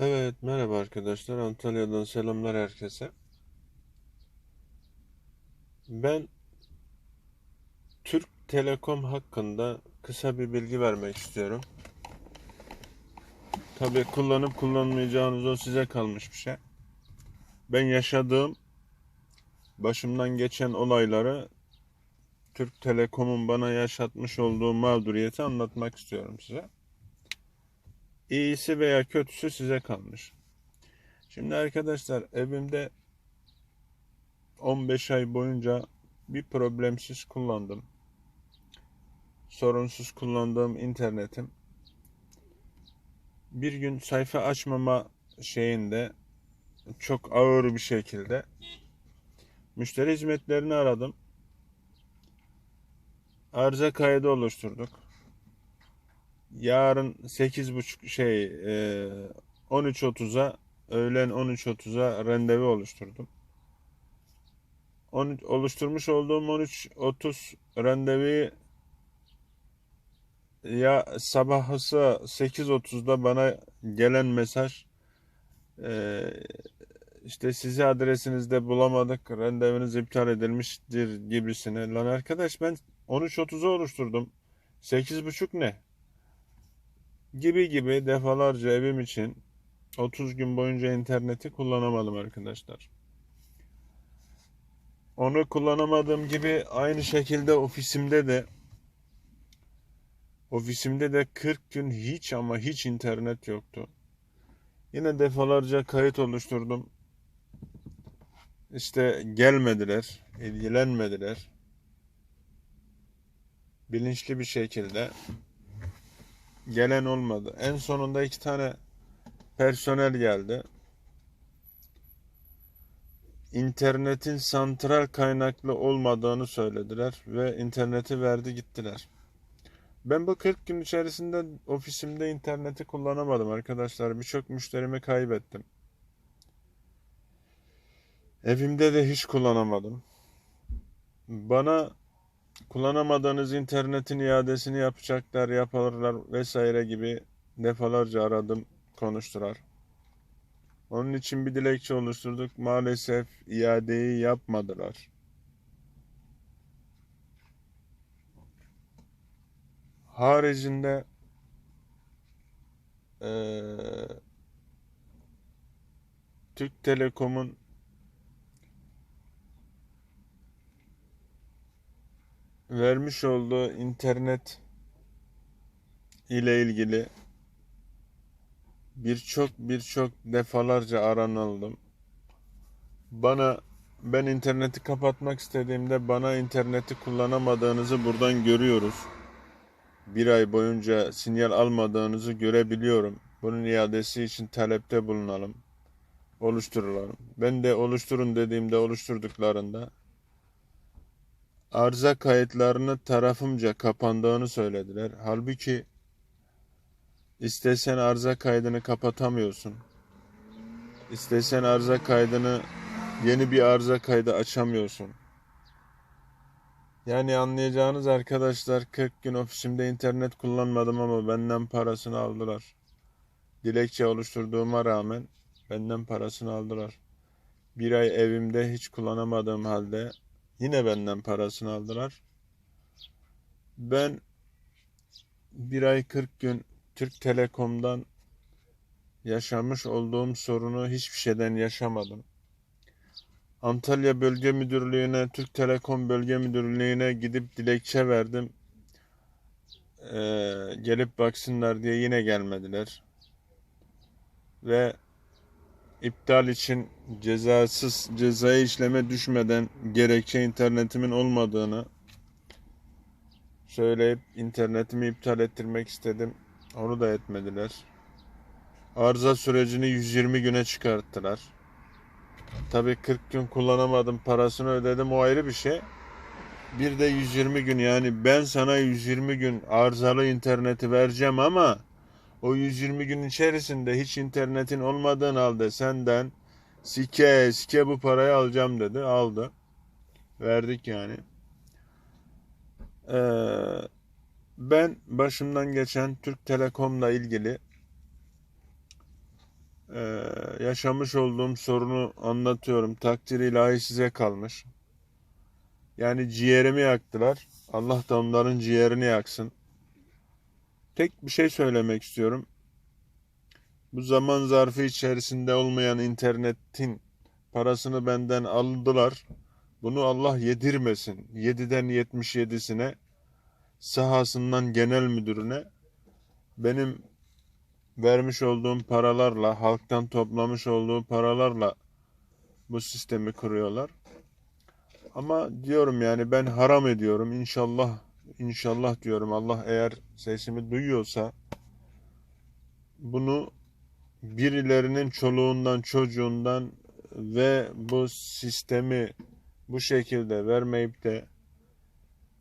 Evet, merhaba arkadaşlar. Antalya'dan selamlar herkese. Ben Türk Telekom hakkında kısa bir bilgi vermek istiyorum. Tabii kullanıp kullanmayacağınız o size kalmış bir şey. Ben yaşadığım, başımdan geçen olayları Türk Telekom'un bana yaşatmış olduğu mağduriyeti anlatmak istiyorum size. İyisi veya kötüsü size kalmış. Şimdi arkadaşlar evimde 15 ay boyunca bir problemsiz kullandım. Sorunsuz kullandığım internetim. Bir gün sayfa açmama şeyinde çok ağır bir şekilde müşteri hizmetlerini aradım. Arıza kaydı oluşturduk. Yarın 8.30 şey e, 13.30'a öğlen 13.30'a randevu oluşturdum. 13, oluşturmuş olduğum 13.30 randevuyu ya sabahısı 8.30'da bana gelen mesaj e, işte sizi adresinizde bulamadık randevunuz iptal edilmiştir gibisine. Lan arkadaş ben 13.30'u oluşturdum. 8.30 ne? Gibi gibi defalarca evim için 30 gün boyunca interneti kullanamadım arkadaşlar. Onu kullanamadığım gibi aynı şekilde ofisimde de ofisimde de 40 gün hiç ama hiç internet yoktu. Yine defalarca kayıt oluşturdum. İşte gelmediler, ilgilenmediler. Bilinçli bir şekilde gelen olmadı. En sonunda iki tane personel geldi. İnternetin santral kaynaklı olmadığını söylediler ve interneti verdi gittiler. Ben bu 40 gün içerisinde ofisimde interneti kullanamadım arkadaşlar. Birçok müşterimi kaybettim. Evimde de hiç kullanamadım. Bana kullanamadığınız internetin iadesini yapacaklar, yaparlar vesaire gibi defalarca aradım, konuştular. Onun için bir dilekçe oluşturduk. Maalesef iadeyi yapmadılar. Haricinde eee, Türk Telekom'un vermiş olduğu internet ile ilgili birçok birçok defalarca aranıldım. Bana ben interneti kapatmak istediğimde bana interneti kullanamadığınızı buradan görüyoruz. Bir ay boyunca sinyal almadığınızı görebiliyorum. Bunun iadesi için talepte bulunalım. Oluşturalım. Ben de oluşturun dediğimde oluşturduklarında arıza kayıtlarını tarafımca kapandığını söylediler. Halbuki istesen arıza kaydını kapatamıyorsun. İstesen arıza kaydını yeni bir arıza kaydı açamıyorsun. Yani anlayacağınız arkadaşlar 40 gün ofisimde internet kullanmadım ama benden parasını aldılar. Dilekçe oluşturduğuma rağmen benden parasını aldılar. Bir ay evimde hiç kullanamadığım halde Yine benden parasını aldılar. Ben bir ay 40 gün Türk Telekom'dan yaşamış olduğum sorunu hiçbir şeyden yaşamadım. Antalya Bölge Müdürlüğü'ne, Türk Telekom Bölge Müdürlüğü'ne gidip dilekçe verdim. Ee, gelip baksınlar diye yine gelmediler. Ve iptal için cezasız cezai işleme düşmeden gerekçe internetimin olmadığını söyleyip internetimi iptal ettirmek istedim. Onu da etmediler. Arıza sürecini 120 güne çıkarttılar. Tabii 40 gün kullanamadım parasını ödedim o ayrı bir şey. Bir de 120 gün yani ben sana 120 gün arızalı interneti vereceğim ama o 120 gün içerisinde hiç internetin olmadığın halde senden sike sike bu parayı alacağım dedi. Aldı. Verdik yani. Ee, ben başımdan geçen Türk Telekom'la ilgili Ee, yaşamış olduğum sorunu anlatıyorum. Takdir ilahi size kalmış. Yani ciğerimi yaktılar. Allah da onların ciğerini yaksın. Tek bir şey söylemek istiyorum. Bu zaman zarfı içerisinde olmayan internetin parasını benden aldılar. Bunu Allah yedirmesin. 7'den 77'sine sahasından genel müdürüne benim vermiş olduğum paralarla, halktan toplamış olduğu paralarla bu sistemi kuruyorlar. Ama diyorum yani ben haram ediyorum. İnşallah, inşallah diyorum Allah eğer sesimi duyuyorsa bunu birilerinin çoluğundan, çocuğundan ve bu sistemi bu şekilde vermeyip de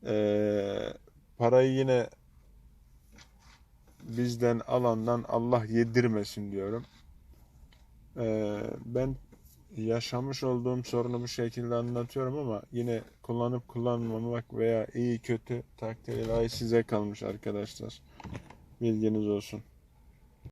eee, parayı yine bizden alandan Allah yedirmesin diyorum. Eee, ben yaşamış olduğum sorunu bu şekilde anlatıyorum ama yine kullanıp kullanmamak veya iyi kötü takdir ilahi size kalmış arkadaşlar. Bilginiz olsun.